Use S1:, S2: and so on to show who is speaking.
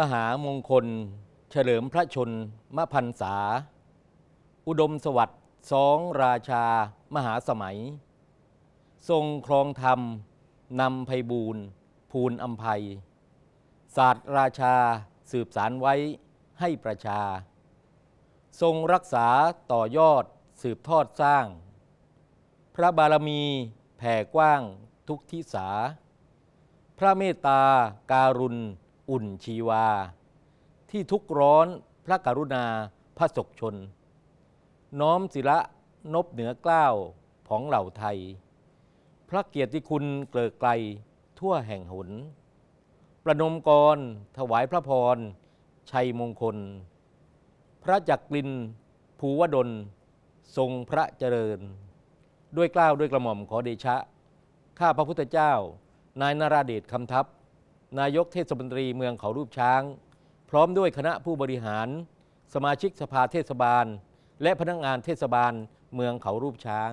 S1: มหามงคล เฉลิมพระชนมพันษา อุดมสวัสดิ์สองราชา มหาสมัย ทรงครองธรรม นำไพบูรณ์ภูนอัมภัย ศาสตร์ราชาสืบสารไว้ให้ประชา ทรงรักษาต่อยอดสืบทอดสร้าง พระบารมีแผ่กว้างทุกทิศา พระเมตตาการุณ อุ่นชีวา ที่ทุกร้อนพระกรุณาพระศกชน น้อมศิระนบเหนือเกล้าวของเหล่าไทย พระเกียรติคุณเกลิกไกลทั่วแห่งหน ประนมกรถวายพระพร ชัยมงคล พระจักรินภูวดล ทรงพระเจริญ ด้วยเกล้าวด้วยกระหม่อมขอเดชะ ข้าพระพุทธเจ้า นายนราเดชคำทัพ นายกเทศมนตรีเมืองเขารูปช้าง พร้อมด้วยคณะผู้บริหาร สมาชิกสภาเทศบาล และพนักงานเทศบาลเมืองเขารูปช้าง